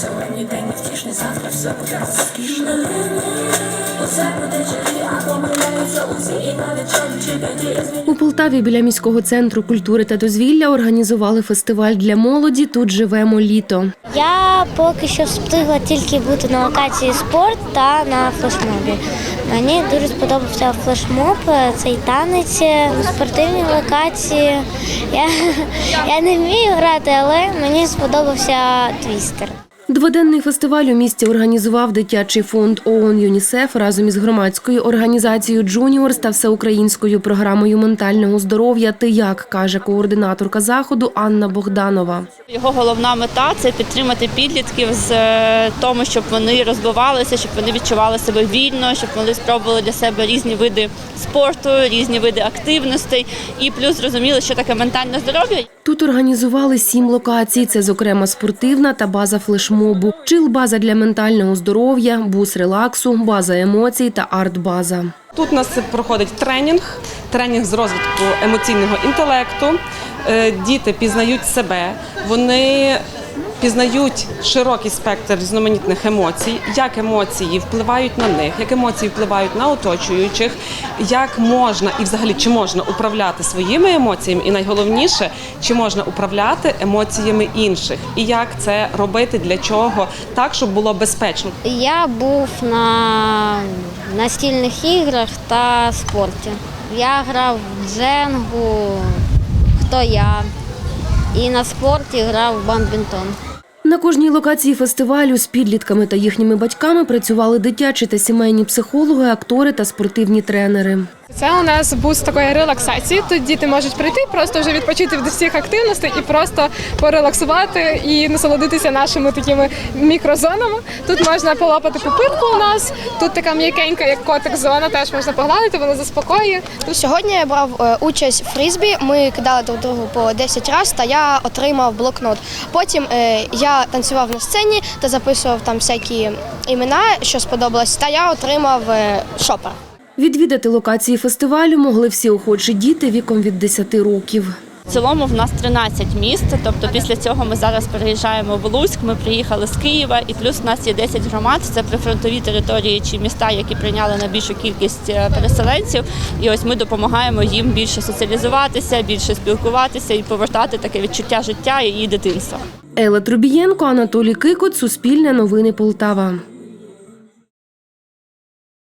Сьогодні день невтішний, завтра все буде розкішно Усе протече, а помиляються усі і навіть чоловічі беді У Полтаві біля міського центру культури та дозвілля організували фестиваль для молоді. Тут живемо літо. Я поки що встигла тільки бути на локації спорт та на флешмобі. Мені дуже сподобався флешмоб, е, цей танець е, на спортивній локації. Я, я не вмію грати, але мені сподобався твістер. Дводенний фестиваль у місті організував дитячий фонд ООН ЮНІСЕФ разом із громадською організацією Джуніорс та всеукраїнською програмою ментального здоров'я. Ти як каже координаторка заходу Анна Богданова. Його головна мета це підтримати підлітків з е, тому, щоб вони розвивалися, щоб вони відчували себе вільно, щоб вони спробували для себе різні види спорту, різні види активностей, і плюс зрозуміли, що таке ментальне здоров'я. Тут організували сім локацій. Це, зокрема, спортивна та база флешмобу, чил-база для ментального здоров'я, бус релаксу, база емоцій та арт-база. Тут у нас проходить тренінг, тренінг з розвитку емоційного інтелекту. Е, Діти пізнають себе, вони пізнають широкий спектр різноманітних емоцій, як емоції впливають на них, як емоції впливають на оточуючих, як можна і взагалі чи можна управляти своїми емоціями, і найголовніше, чи можна управляти емоціями інших, і як це робити для чого так, щоб було безпечно. Я був на настільних іграх та спорті. Я грав в дженгу, хто я. І на спорті грав в бадмінтон. На кожній локації фестивалю з підлітками та їхніми батьками працювали дитячі та сімейні психологи, актори та спортивні тренери. Це у нас бус такої релаксації. Тут діти можуть прийти, просто вже відпочити від всіх активностей і просто порелаксувати і насолодитися нашими такими мікрозонами. Тут можна полапати пупирку у нас. Тут така м'якенька, як котик зона, теж можна погладити, вона заспокоює. Сьогодні я брав е, участь в фрізбі. Ми кидали друг другу по 10 разів, та я отримав блокнот. Потім е, я танцював на сцені та записував там всякі імена, що сподобалось, та я отримав е, шопер. Відвідати локації фестивалю могли всі охочі діти віком від 10 років. В цілому в нас 13 міст. Тобто після цього ми зараз переїжджаємо в Луцьк. Ми приїхали з Києва, і плюс у нас є 10 громад. Це прифронтові території чи міста, які прийняли найбільшу кількість е, переселенців. І ось ми допомагаємо їм більше соціалізуватися, більше спілкуватися і повертати таке відчуття життя і дитинства. Елла Трубієнко, Анатолій Кикот, Суспільне новини Полтава.